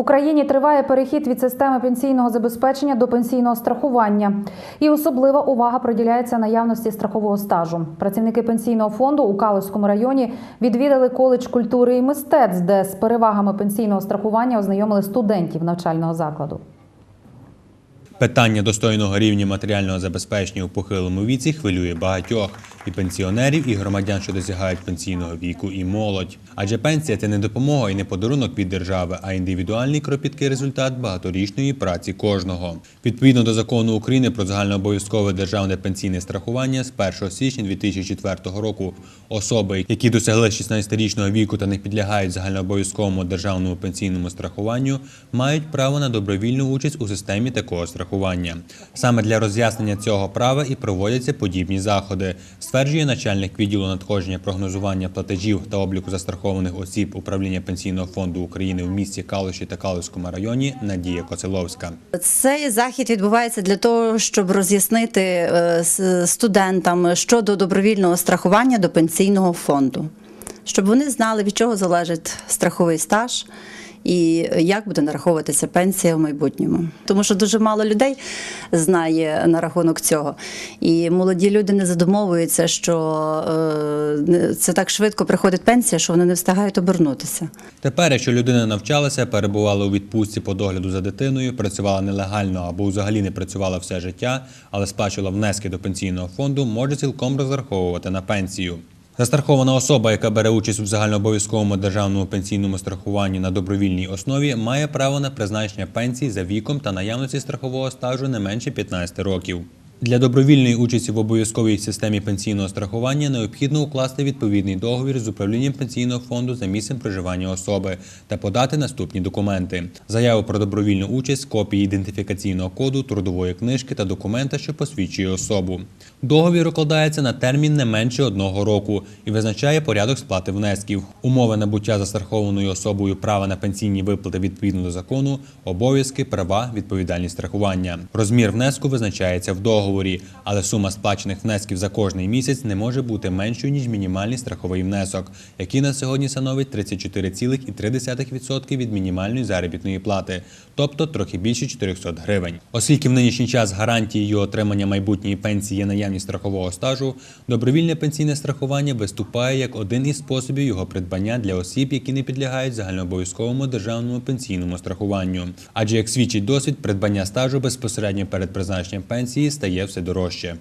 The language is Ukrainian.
Україні триває перехід від системи пенсійного забезпечення до пенсійного страхування. І особлива увага приділяється наявності страхового стажу. Працівники пенсійного фонду у Каловському районі відвідали коледж культури і мистецтв, де з перевагами пенсійного страхування ознайомили студентів навчального закладу. Питання достойного рівня матеріального забезпечення у похилому віці хвилює багатьох і пенсіонерів, і громадян, що досягають пенсійного віку, і молодь. Адже пенсія це не допомога і не подарунок від держави, а індивідуальний кропіткий результат багаторічної праці кожного. Відповідно до закону України про загальнообов'язкове державне пенсійне страхування з 1 січня 2004 року особи, які досягли 16-річного віку та не підлягають загальнообов'язковому державному пенсійному страхуванню, мають право на добровільну участь у системі такого страхування. Саме для роз'яснення цього права і проводяться подібні заходи, стверджує начальник відділу надходження прогнозування платежів та обліку застрахованих осіб управління пенсійного фонду України в місті Калуші та Калуському районі Надія Коцеловська. Цей захід відбувається для того, щоб роз'яснити е, студентам щодо добровільного страхування до пенсійного фонду, щоб вони знали, від чого залежить страховий стаж і як буде нараховуватися пенсія в майбутньому. Тому що дуже мало людей знає на рахунок цього. І молоді люди не задумовуються, що е, це так швидко приходить пенсія, що вони не встигають обернутися. Тепер, якщо людина навчалася, перебувала у відпустці по догляду за дитиною, працювала нелегально або взагалі не працювала все життя, але сплачувала внески до пенсійного фонду, може цілком розраховувати на пенсію. Застрахована особа, яка бере участь у загальнообов'язковому державному пенсійному страхуванні на добровільній основі, має право на призначення пенсії за віком та наявності страхового стажу не менше 15 років. Для добровільної участі в обов'язковій системі пенсійного страхування необхідно укласти відповідний договір з управлінням пенсійного фонду за місцем проживання особи та подати наступні документи: заяву про добровільну участь, копії ідентифікаційного коду, трудової книжки та документа, що посвідчує особу. Договір укладається на термін не менше одного року і визначає порядок сплати внесків, умови набуття застрахованою особою права на пенсійні виплати відповідно до закону, обов'язки, права, відповідальність страхування. Розмір внеску визначається в договорі, але сума сплачених внесків за кожний місяць не може бути меншою ніж мінімальний страховий внесок, який на сьогодні становить 34,3% від мінімальної заробітної плати, тобто трохи більше 400 гривень. Оскільки в нинішній час гарантією отримання майбутньої пенсії є наявність страхового стажу, добровільне пенсійне страхування виступає як один із способів його придбання для осіб, які не підлягають загальнообов'язковому державному пенсійному страхуванню. Адже як свідчить досвід, придбання стажу безпосередньо перед призначенням пенсії стає все дорожче.